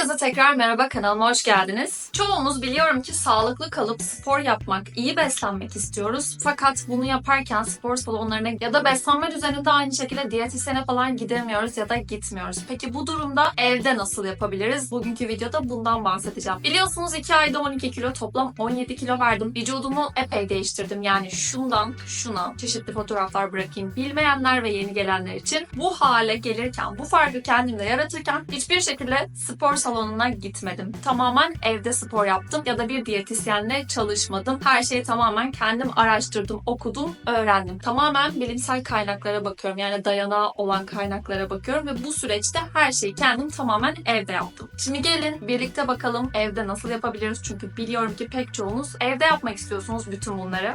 Herkese tekrar merhaba kanalıma hoş geldiniz. Çoğumuz biliyorum ki sağlıklı kalıp spor yapmak, iyi beslenmek istiyoruz. Fakat bunu yaparken spor salonlarına ya da beslenme düzeninde aynı şekilde diyetisyene falan gidemiyoruz ya da gitmiyoruz. Peki bu durumda evde nasıl yapabiliriz? Bugünkü videoda bundan bahsedeceğim. Biliyorsunuz 2 ayda 12 kilo toplam 17 kilo verdim. Vücudumu epey değiştirdim. Yani şundan şuna çeşitli fotoğraflar bırakayım. Bilmeyenler ve yeni gelenler için bu hale gelirken, bu farkı kendimde yaratırken hiçbir şekilde spor salonuna gitmedim. Tamamen evde spor yaptım ya da bir diyetisyenle çalışmadım. Her şeyi tamamen kendim araştırdım, okudum, öğrendim. Tamamen bilimsel kaynaklara bakıyorum. Yani dayanağı olan kaynaklara bakıyorum ve bu süreçte her şeyi kendim tamamen evde yaptım. Şimdi gelin birlikte bakalım evde nasıl yapabiliriz? Çünkü biliyorum ki pek çoğunuz evde yapmak istiyorsunuz bütün bunları.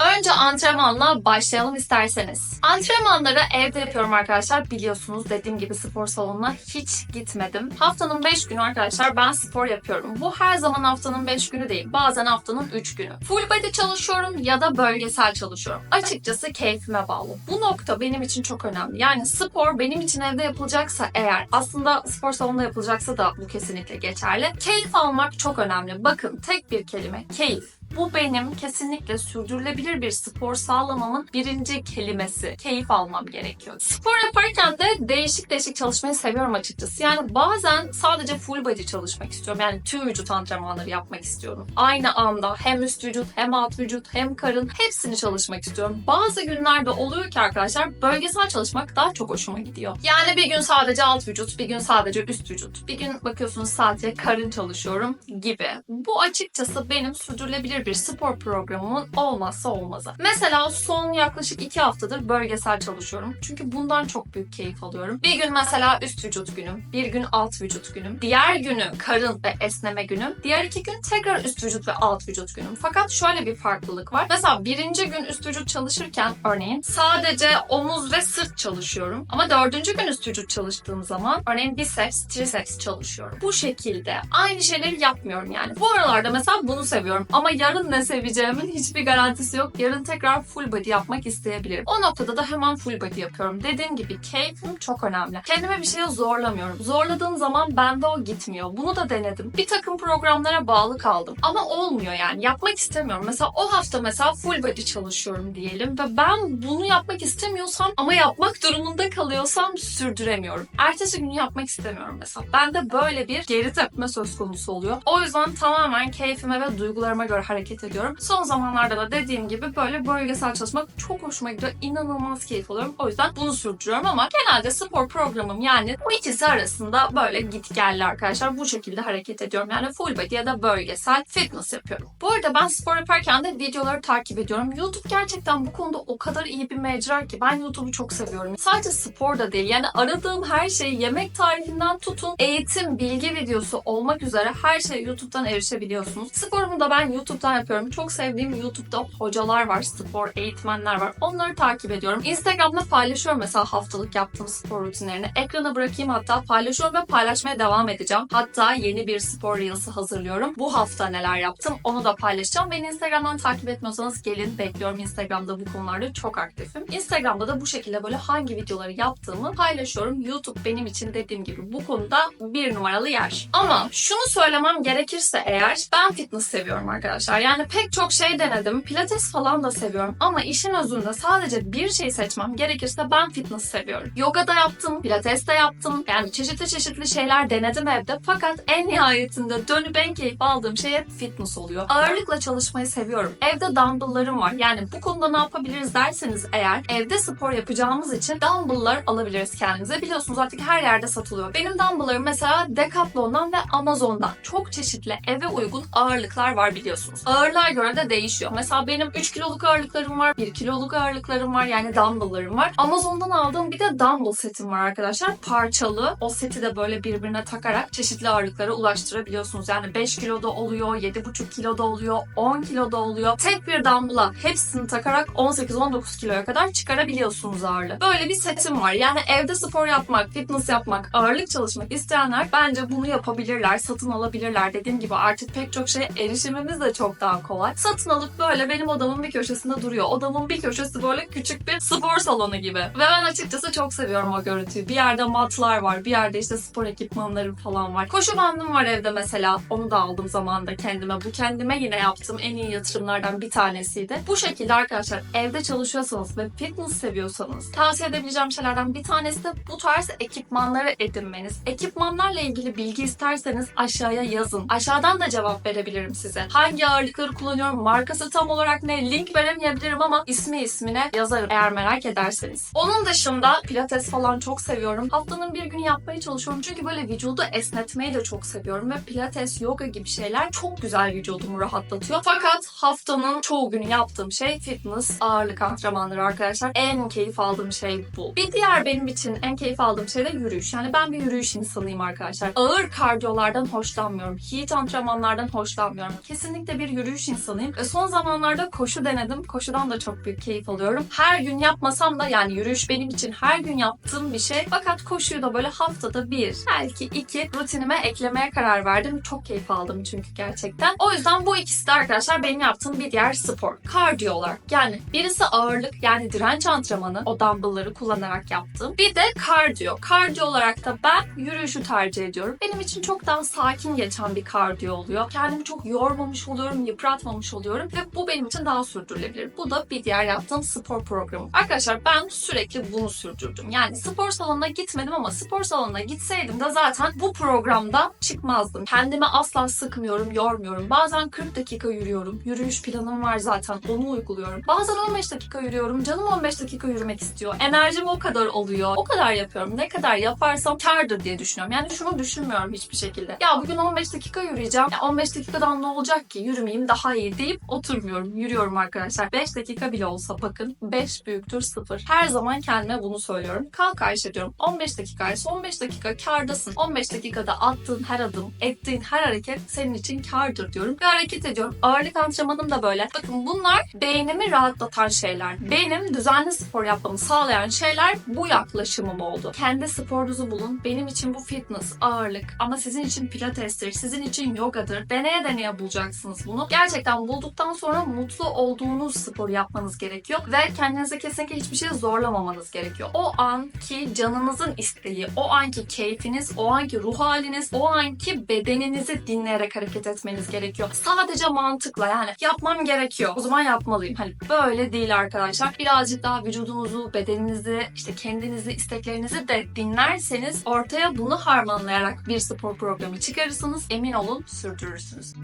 Önce antrenmanla başlayalım isterseniz. Antrenmanları evde yapıyorum arkadaşlar. Biliyorsunuz dediğim gibi spor salonuna hiç gitmedim. Haftanın 5 günü arkadaşlar ben spor yapıyorum. Bu her zaman haftanın 5 günü değil. Bazen haftanın 3 günü. Full body çalışıyorum ya da bölgesel çalışıyorum. Açıkçası keyfime bağlı. Bu nokta benim için çok önemli. Yani spor benim için evde yapılacaksa eğer aslında spor salonunda yapılacaksa da bu kesinlikle geçerli. Keyif almak çok önemli. Bakın tek bir kelime keyif. Bu benim kesinlikle sürdürülebilir bir spor sağlamamın birinci kelimesi. Keyif almam gerekiyor. Spor yaparken de değişik değişik çalışmayı seviyorum açıkçası. Yani bazen sadece full body çalışmak istiyorum. Yani tüm vücut antrenmanları yapmak istiyorum. Aynı anda hem üst vücut hem alt vücut hem karın hepsini çalışmak istiyorum. Bazı günlerde oluyor ki arkadaşlar bölgesel çalışmak daha çok hoşuma gidiyor. Yani bir gün sadece alt vücut, bir gün sadece üst vücut. Bir gün bakıyorsunuz sadece karın çalışıyorum gibi. Bu açıkçası benim sürdürülebilir bir spor programımın olmazsa olmazı. Mesela son yaklaşık iki haftadır bölgesel çalışıyorum. Çünkü bundan çok büyük keyif alıyorum. Bir gün mesela üst vücut günüm, bir gün alt vücut günüm, diğer günü karın ve esneme günüm, diğer iki gün tekrar üst vücut ve alt vücut günüm. Fakat şöyle bir farklılık var. Mesela birinci gün üst vücut çalışırken örneğin sadece omuz ve sırt çalışıyorum. Ama dördüncü gün üst vücut çalıştığım zaman örneğin biceps, triceps çalışıyorum. Bu şekilde aynı şeyleri yapmıyorum yani. Bu aralarda mesela bunu seviyorum ama yarın ne seveceğimin hiçbir garantisi yok. Yarın tekrar full body yapmak isteyebilirim. O noktada da hemen full body yapıyorum. Dediğim gibi keyfim çok önemli. Kendime bir şeye zorlamıyorum. Zorladığım zaman bende o gitmiyor. Bunu da denedim. Bir takım programlara bağlı kaldım. Ama olmuyor yani. Yapmak istemiyorum. Mesela o hafta mesela full body çalışıyorum diyelim ve ben bunu yapmak istemiyorsam ama yapmak durumunda kalıyorsam sürdüremiyorum. Ertesi günü yapmak istemiyorum mesela. Bende böyle bir geri tepme söz konusu oluyor. O yüzden tamamen keyfime ve duygularıma göre hareket ediyorum. Son zamanlarda da dediğim gibi böyle bölgesel çalışmak çok hoşuma gidiyor. İnanılmaz keyif alıyorum. O yüzden bunu sürdürüyorum ama genelde spor programım yani bu ikisi arasında böyle git gelli arkadaşlar. Bu şekilde hareket ediyorum. Yani full body ya da bölgesel fitness yapıyorum. Bu arada ben spor yaparken de videoları takip ediyorum. YouTube gerçekten bu konuda o kadar iyi bir mecra ki ben YouTube'u çok seviyorum. Sadece spor da değil. Yani aradığım her şeyi yemek tarifinden tutun eğitim, bilgi videosu olmak üzere her şeye YouTube'dan erişebiliyorsunuz. Sporumu da ben YouTube'dan yapıyorum. Çok sevdiğim YouTube'da hocalar var, spor eğitmenler var. Onları takip ediyorum. Instagram'da paylaşıyorum mesela haftalık yaptığım spor rutinlerini. Ekrana bırakayım hatta paylaşıyorum ve paylaşmaya devam edeceğim. Hatta yeni bir spor reels'i hazırlıyorum. Bu hafta neler yaptım onu da paylaşacağım. Beni Instagram'dan takip etmiyorsanız gelin bekliyorum. Instagram'da bu konularda çok aktifim. Instagram'da da bu şekilde böyle hangi videoları yaptığımı paylaşıyorum. YouTube benim için dediğim gibi bu konuda bir numaralı yer. Ama şunu söylemem gerekirse eğer ben fitness seviyorum arkadaşlar. Yani pek çok şey denedim. Pilates falan da seviyorum. Ama işin özünde sadece bir şey seçmem gerekirse ben fitness seviyorum. Yoga da yaptım, pilates de yaptım. Yani çeşitli çeşitli şeyler denedim evde. Fakat en nihayetinde dönüp en keyif aldığım şey hep fitness oluyor. Ağırlıkla çalışmayı seviyorum. Evde dumbbelllarım var. Yani bu konuda ne yapabiliriz derseniz eğer evde spor yapacağımız için dumbbelllar alabiliriz kendimize. Biliyorsunuz artık her yerde satılıyor. Benim dumbbelllarım mesela Decathlon'dan ve Amazon'dan. Çok çeşitli eve uygun ağırlıklar var biliyorsunuz. Ağırlığa göre de değişiyor. Mesela benim 3 kiloluk ağırlıklarım var, 1 kiloluk ağırlıklarım var yani dumbbelllarım var. Amazon'dan aldığım bir de dumbbell setim var arkadaşlar. Parçalı. O seti de böyle birbirine takarak çeşitli ağırlıklara ulaştırabiliyorsunuz. Yani 5 kiloda oluyor, 7,5 kiloda oluyor, 10 kiloda oluyor. Tek bir dumbbell'a hepsini takarak 18-19 kiloya kadar çıkarabiliyorsunuz ağırlığı. Böyle bir setim var. Yani evde spor yapmak, fitness yapmak, ağırlık çalışmak isteyenler bence bunu yapabilirler, satın alabilirler. Dediğim gibi artık pek çok şeye erişimimiz de çok daha kolay. Satın alıp böyle benim odamın bir köşesinde duruyor. Odamın bir köşesi böyle küçük bir spor salonu gibi. Ve ben açıkçası çok seviyorum o görüntüyü. Bir yerde matlar var, bir yerde işte spor ekipmanları falan var. Koşu bandım var evde mesela. Onu da aldım zamanında kendime. Bu kendime yine yaptığım en iyi yatırımlardan bir tanesiydi. Bu şekilde arkadaşlar evde çalışıyorsanız ve fitness seviyorsanız tavsiye edebileceğim şeylerden bir tanesi de bu tarz ekipmanları edinmeniz. Ekipmanlarla ilgili bilgi isterseniz aşağıya yazın. Aşağıdan da cevap verebilirim size. Hangi ağırlıkları kullanıyorum, markası tam olarak ne, link veremeyebilirim ama ismi ismine yazarım eğer merak ederseniz. Onun dışında pilates falan çok seviyorum. Haftanın bir günü yapmaya çalışıyorum çünkü böyle vücudu esnetmeyi de çok seviyorum ve pilates, yoga gibi şeyler çok güzel vücudumu rahatlatıyor. Fakat haftanın çoğu günü yaptığım şey fitness, ağırlık antrenmanları arkadaşlar. En keyif aldığım şey bu. Bir diğer benim için en keyif aldığım şey de yürüyüş. Yani ben bir yürüyüş insanıyım arkadaşlar. Ağır kardiyolardan hoşlanmıyorum. Heat antrenmanlardan hoşlanmıyorum. Kesinlikle bir yürüyüş insanıyım. Ve son zamanlarda koşu denedim. Koşudan da çok büyük keyif alıyorum. Her gün yapmasam da yani yürüyüş benim için her gün yaptığım bir şey. Fakat koşuyu da böyle haftada bir, belki iki rutinime eklemeye karar verdim. Çok keyif aldım çünkü gerçekten. O yüzden bu ikisi de arkadaşlar benim yaptığım bir diğer spor. Kardiyolar. Yani birisi ağırlık yani direnç antrenmanı o dumbbellları kullanarak yaptığım. Bir de kardiyo. Kardiyo olarak da ben yürüyüşü tercih ediyorum. Benim için çok daha sakin geçen bir kardiyo oluyor. Kendimi çok yormamış oluyorum, yıpratmamış oluyorum ve bu benim için daha sürdürülebilir. Bu da bir diğer yaptığım spor programı. Arkadaşlar ben sürekli bunu sürdürdüm. Yani spor salonuna gitmedim ama spor salonuna gitseydim de zaten bu programda çıkmazdım. Kendimi asla sıkmıyorum, yormuyorum. Bazen 40 dakika yürüyorum. Yürüyüş planım var zaten. Onu uyguluyorum. Bazen 15 dakika yürüyorum. Canım 15 dakika yürümek istiyor. Enerjim o kadar oluyor. O kadar yapıyorum. Ne kadar yaparsam kardır diye düşünüyorum. Yani şunu düşünmüyorum hiçbir şekilde. Ya bugün 15 dakika yürüyeceğim. Ya 15 dakikadan ne olacak ki? Yürümeyeyim daha iyi deyip oturmuyorum. Yürüyorum arkadaşlar. 5 dakika bile olsa bakın 5 büyüktür 0. Her zaman kendime bunu söylüyorum. Kalk Ayşe diyorum. 15 dakika ise 15 dakika kardasın. 15 dakikada attığın her adım, ettiğin her hareket senin için kardır diyorum. Ve hareket ediyorum. Ağırlık antrenmanım da böyle. Bakın bunlar beynimi rahatlatan şeyler. Benim düzenli spor yapmamı sağlayan şeyler bu yaklaşımım oldu. Kendi sporunuzu bulun. Benim için bu fitness, ağırlık ama sizin için pilatestir, sizin için yogadır. Deneye deneye bulacaksınız bunu. Gerçekten bulduktan sonra mutlu olduğunuz spor yapmanız gerekiyor ve kendinize kesinlikle hiçbir şey zorlamamanız gerekiyor. O anki canınızın isteği, o anki keyfiniz, o anki ruh haliniz, o anki bedeninizi dinleyerek hareket etmeniz gerekiyor. Sadece mantıkla yani yapmam gerekiyor. O zaman yapmalıyım. Hani böyle değil arkadaşlar. Birazcık daha vücudunuzu, bedeninizi, işte kendinizi, isteklerinizi de dinlerseniz ortaya bunu harmanlayarak bir spor programı çıkarırsınız. Emin olun sürdürürsünüz.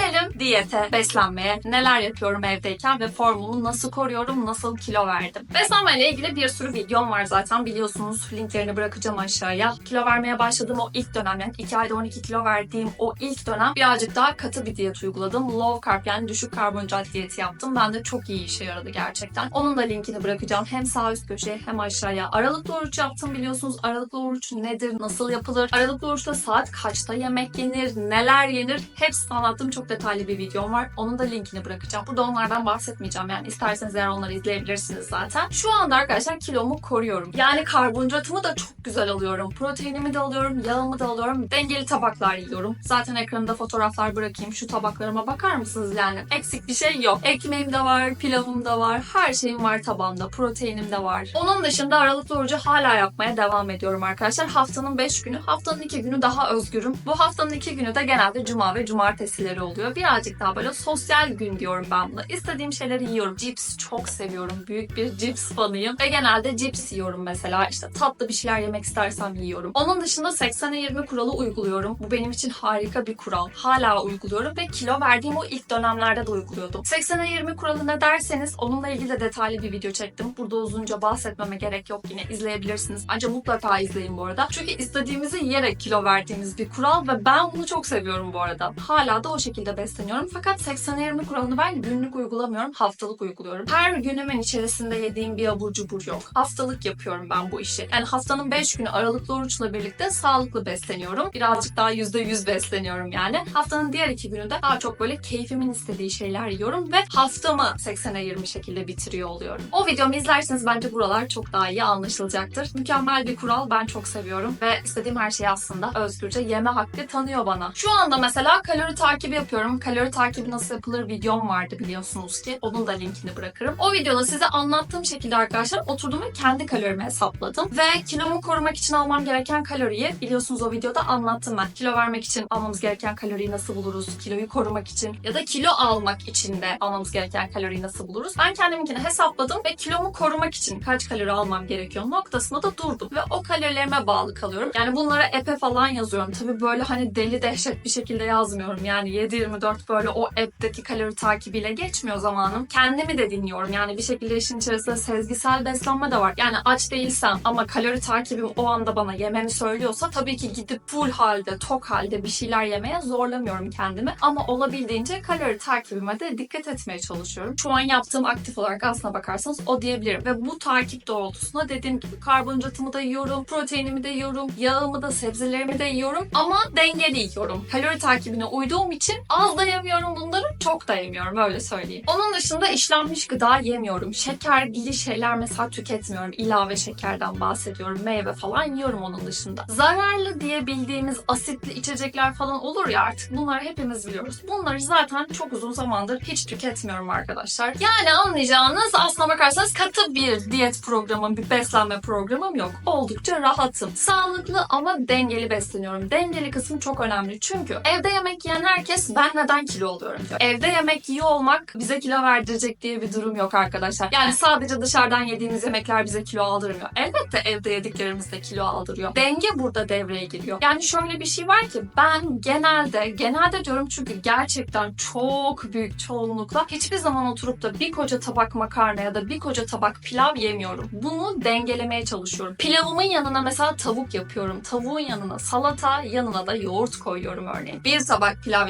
Gelelim diyete, beslenmeye. Neler yapıyorum evdeyken ve formumu nasıl koruyorum, nasıl kilo verdim. Beslenmeyle ilgili bir sürü videom var zaten biliyorsunuz. Linklerini bırakacağım aşağıya. Kilo vermeye başladığım o ilk dönem yani 2 ayda 12 kilo verdiğim o ilk dönem birazcık daha katı bir diyet uyguladım. Low carb yani düşük karbonhidrat diyeti yaptım. Ben de çok iyi işe yaradı gerçekten. Onun da linkini bırakacağım. Hem sağ üst köşeye hem aşağıya. Aralıklı oruç yaptım biliyorsunuz. Aralıklı oruç nedir, nasıl yapılır? Aralıklı oruçta saat kaçta yemek yenir, neler yenir? Hepsini anlattığım çok detaylı bir videom var. Onun da linkini bırakacağım. Burada onlardan bahsetmeyeceğim. Yani isterseniz eğer onları izleyebilirsiniz zaten. Şu anda arkadaşlar kilomu koruyorum. Yani karbonhidratımı da çok güzel alıyorum. Proteinimi de alıyorum, yağımı da alıyorum. Dengeli tabaklar yiyorum. Zaten ekranımda fotoğraflar bırakayım. Şu tabaklarıma bakar mısınız yani? Eksik bir şey yok. Ekmeğim de var, pilavım da var. Her şeyim var tabağımda. Proteinim de var. Onun dışında aralıklı orucu hala yapmaya devam ediyorum arkadaşlar. Haftanın 5 günü, haftanın 2 günü daha özgürüm. Bu haftanın 2 günü de genelde cuma ve cumartesileri oluyor. Birazcık daha böyle sosyal gün diyorum ben buna. İstediğim şeyleri yiyorum. Cips çok seviyorum. Büyük bir cips fanıyım. Ve genelde cips yiyorum mesela. İşte tatlı bir şeyler yemek istersem yiyorum. Onun dışında 80'e 20 kuralı uyguluyorum. Bu benim için harika bir kural. Hala uyguluyorum ve kilo verdiğim o ilk dönemlerde de uyguluyordum. 80'e 20 kuralı ne derseniz onunla ilgili de detaylı bir video çektim. Burada uzunca bahsetmeme gerek yok yine izleyebilirsiniz. Ancak mutlaka izleyin bu arada. Çünkü istediğimizi yiyerek kilo verdiğimiz bir kural ve ben bunu çok seviyorum bu arada. Hala da o şekilde besleniyorum. Fakat 80'e 20 kuralını ben günlük uygulamıyorum. Haftalık uyguluyorum. Her günümün içerisinde yediğim bir abur cubur yok. Haftalık yapıyorum ben bu işi. Yani haftanın 5 günü aralıklı oruçla birlikte sağlıklı besleniyorum. Birazcık daha %100 besleniyorum yani. Haftanın diğer iki günü de daha çok böyle keyfimin istediği şeyler yiyorum ve haftamı 80'e 20 şekilde bitiriyor oluyorum. O videomu izlerseniz bence buralar çok daha iyi anlaşılacaktır. Mükemmel bir kural ben çok seviyorum ve istediğim her şeyi aslında özgürce yeme hakkı tanıyor bana. Şu anda mesela kalori takibi yapıyorum yapıyorum. Kalori takibi nasıl yapılır videom vardı biliyorsunuz ki. Onun da linkini bırakırım. O videoda size anlattığım şekilde arkadaşlar oturdum ve kendi kalorimi hesapladım. Ve kilomu korumak için almam gereken kaloriyi biliyorsunuz o videoda anlattım ben. Kilo vermek için almamız gereken kaloriyi nasıl buluruz? Kiloyu korumak için ya da kilo almak için de almamız gereken kaloriyi nasıl buluruz? Ben kendiminkini hesapladım ve kilomu korumak için kaç kalori almam gerekiyor noktasında da durdum. Ve o kalorilerime bağlı kalıyorum. Yani bunlara epe falan yazıyorum. Tabii böyle hani deli dehşet bir şekilde yazmıyorum. Yani 7-24 böyle o app'teki kalori takibiyle geçmiyor zamanım. Kendimi de dinliyorum. Yani bir şekilde işin içerisinde sezgisel beslenme de var. Yani aç değilsem ama kalori takibim o anda bana yememi söylüyorsa tabii ki gidip full halde, tok halde bir şeyler yemeye zorlamıyorum kendimi. Ama olabildiğince kalori takibime de dikkat etmeye çalışıyorum. Şu an yaptığım aktif olarak aslına bakarsanız o diyebilirim. Ve bu takip doğrultusunda dediğim gibi karbonhidratımı da yiyorum, proteinimi de yiyorum, yağımı da sebzelerimi de yiyorum ama dengeli yiyorum. Kalori takibine uyduğum için az da yemiyorum bunları, çok da yemiyorum öyle söyleyeyim. Onun dışında işlenmiş gıda yemiyorum. Şekerli şeyler mesela tüketmiyorum. İlave şekerden bahsediyorum. Meyve falan yiyorum onun dışında. Zararlı diye bildiğimiz asitli içecekler falan olur ya artık bunları hepimiz biliyoruz. Bunları zaten çok uzun zamandır hiç tüketmiyorum arkadaşlar. Yani anlayacağınız aslına bakarsanız katı bir diyet programım, bir beslenme programım yok. Oldukça rahatım. Sağlıklı ama dengeli besleniyorum. Dengeli kısım çok önemli. Çünkü evde yemek yiyen herkes ben neden kilo oluyorum diyor. Evde yemek yiyor olmak bize kilo verdirecek diye bir durum yok arkadaşlar. Yani sadece dışarıdan yediğimiz yemekler bize kilo aldırmıyor. Elbette evde yediklerimiz de kilo aldırıyor. Denge burada devreye giriyor. Yani şöyle bir şey var ki ben genelde, genelde diyorum çünkü gerçekten çok büyük çoğunlukla hiçbir zaman oturup da bir koca tabak makarna ya da bir koca tabak pilav yemiyorum. Bunu dengelemeye çalışıyorum. Pilavımın yanına mesela tavuk yapıyorum. Tavuğun yanına salata, yanına da yoğurt koyuyorum örneğin. Bir tabak pilav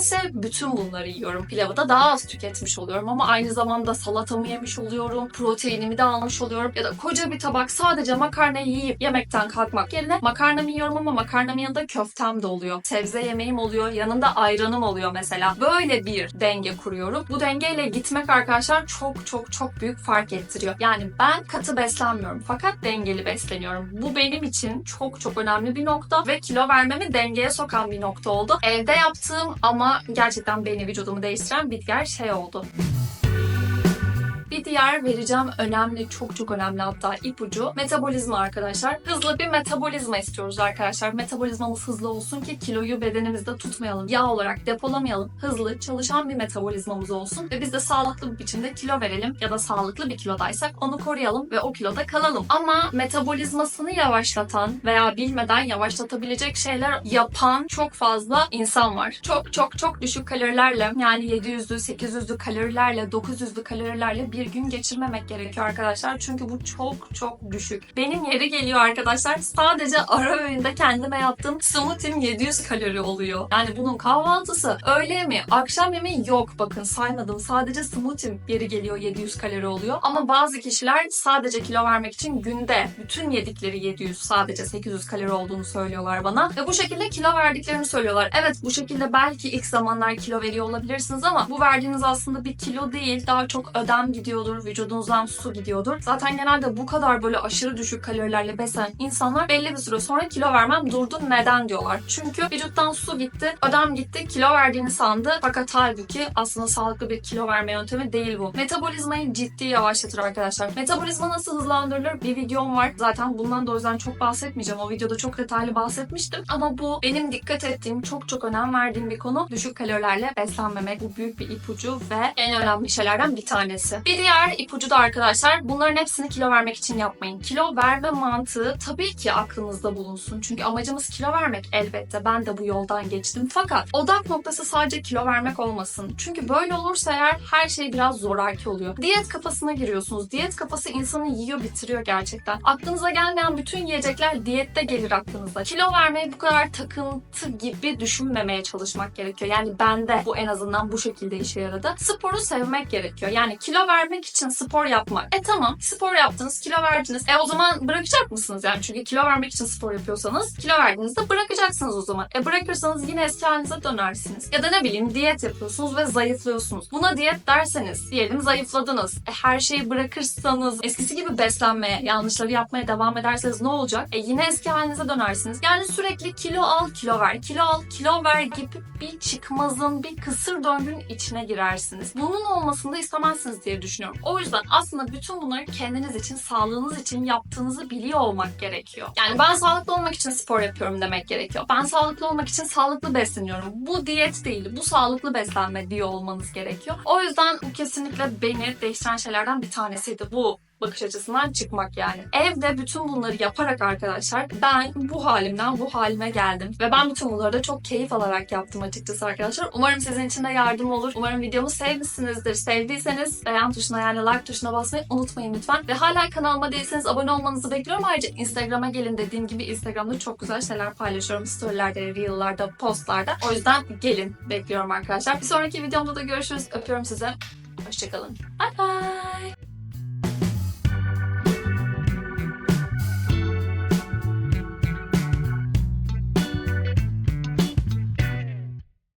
yemektense bütün bunları yiyorum. Pilavı da daha az tüketmiş oluyorum ama aynı zamanda salatamı yemiş oluyorum. Proteinimi de almış oluyorum. Ya da koca bir tabak sadece makarna yiyip yemekten kalkmak yerine makarnamı yiyorum ama makarnamın yanında köftem de oluyor. Sebze yemeğim oluyor. Yanında ayranım oluyor mesela. Böyle bir denge kuruyorum. Bu dengeyle gitmek arkadaşlar çok çok çok büyük fark ettiriyor. Yani ben katı beslenmiyorum fakat dengeli besleniyorum. Bu benim için çok çok önemli bir nokta ve kilo vermemi dengeye sokan bir nokta oldu. Evde yaptığım ama gerçekten beni vücudumu değiştiren bir diğer şey oldu. Bir diğer vereceğim önemli, çok çok önemli hatta ipucu metabolizma arkadaşlar. Hızlı bir metabolizma istiyoruz arkadaşlar. Metabolizmamız hızlı olsun ki kiloyu bedenimizde tutmayalım. Yağ olarak depolamayalım. Hızlı, çalışan bir metabolizmamız olsun ve biz de sağlıklı bir biçimde kilo verelim ya da sağlıklı bir kilodaysak onu koruyalım ve o kiloda kalalım. Ama metabolizmasını yavaşlatan veya bilmeden yavaşlatabilecek şeyler yapan çok fazla insan var. Çok çok çok düşük kalorilerle yani 700'lü, 800'lü kalorilerle, 900'lü kalorilerle bir gün geçirmemek gerekiyor arkadaşlar. Çünkü bu çok çok düşük. Benim yeri geliyor arkadaşlar. Sadece ara öğünde kendime yaptığım smoothie'm 700 kalori oluyor. Yani bunun kahvaltısı, öğle yemeği, akşam yemeği yok. Bakın saymadım. Sadece smoothie'm yeri geliyor 700 kalori oluyor. Ama bazı kişiler sadece kilo vermek için günde bütün yedikleri 700 sadece 800 kalori olduğunu söylüyorlar bana. Ve bu şekilde kilo verdiklerini söylüyorlar. Evet bu şekilde belki ilk zamanlar kilo veriyor olabilirsiniz ama bu verdiğiniz aslında bir kilo değil. Daha çok ödem gidiyordur, vücudunuzdan su gidiyordur. Zaten genelde bu kadar böyle aşırı düşük kalorilerle beslenen insanlar belli bir süre sonra kilo vermem durdu. Neden diyorlar? Çünkü vücuttan su gitti, ödem gitti, kilo verdiğini sandı. Fakat halbuki aslında sağlıklı bir kilo verme yöntemi değil bu. Metabolizmayı ciddi yavaşlatır arkadaşlar. Metabolizma nasıl hızlandırılır? Bir videom var. Zaten bundan da o yüzden çok bahsetmeyeceğim. O videoda çok detaylı bahsetmiştim. Ama bu benim dikkat ettiğim, çok çok önem verdiğim bir konu. Düşük kalorilerle beslenmemek. Bu büyük bir ipucu ve en önemli şeylerden bir tanesi. Bir diğer ipucu da arkadaşlar bunların hepsini kilo vermek için yapmayın. Kilo verme mantığı tabii ki aklınızda bulunsun. Çünkü amacımız kilo vermek elbette. Ben de bu yoldan geçtim. Fakat odak noktası sadece kilo vermek olmasın. Çünkü böyle olursa eğer her şey biraz zoraki oluyor. Diyet kafasına giriyorsunuz. Diyet kafası insanı yiyor bitiriyor gerçekten. Aklınıza gelmeyen bütün yiyecekler diyette gelir aklınıza. Kilo vermeyi bu kadar takıntı gibi düşünmemeye çalışmak gerekiyor. Yani bende bu en azından bu şekilde işe yaradı. Sporu sevmek gerekiyor. Yani kilo vermek vermek için spor yapmak. E tamam spor yaptınız, kilo verdiniz. E o zaman bırakacak mısınız yani? Çünkü kilo vermek için spor yapıyorsanız kilo verdiğinizde bırakacaksınız o zaman. E bırakırsanız yine eski halinize dönersiniz. Ya da ne bileyim diyet yapıyorsunuz ve zayıflıyorsunuz. Buna diyet derseniz diyelim zayıfladınız. E her şeyi bırakırsanız eskisi gibi beslenmeye, yanlışları yapmaya devam ederseniz ne olacak? E yine eski halinize dönersiniz. Yani sürekli kilo al, kilo ver, kilo al, kilo ver gibi bir çıkmazın, bir kısır döngünün içine girersiniz. Bunun olmasını da istemezsiniz diye düşünüyorum. O yüzden aslında bütün bunları kendiniz için, sağlığınız için yaptığınızı biliyor olmak gerekiyor. Yani ben sağlıklı olmak için spor yapıyorum demek gerekiyor. Ben sağlıklı olmak için sağlıklı besleniyorum. Bu diyet değil, bu sağlıklı beslenme diyor olmanız gerekiyor. O yüzden bu kesinlikle beni değiştiren şeylerden bir tanesiydi bu bakış açısından çıkmak yani. Evde bütün bunları yaparak arkadaşlar ben bu halimden bu halime geldim. Ve ben bütün bunları da çok keyif alarak yaptım açıkçası arkadaşlar. Umarım sizin için de yardım olur. Umarım videomu sevmişsinizdir. Sevdiyseniz beğen tuşuna yani like tuşuna basmayı unutmayın lütfen. Ve hala kanalıma değilseniz abone olmanızı bekliyorum. Ayrıca Instagram'a gelin dediğim gibi Instagram'da çok güzel şeyler paylaşıyorum. Storylerde, reel'larda, postlarda. O yüzden gelin bekliyorum arkadaşlar. Bir sonraki videomda da görüşürüz. Öpüyorum size. Hoşçakalın. Bye bye.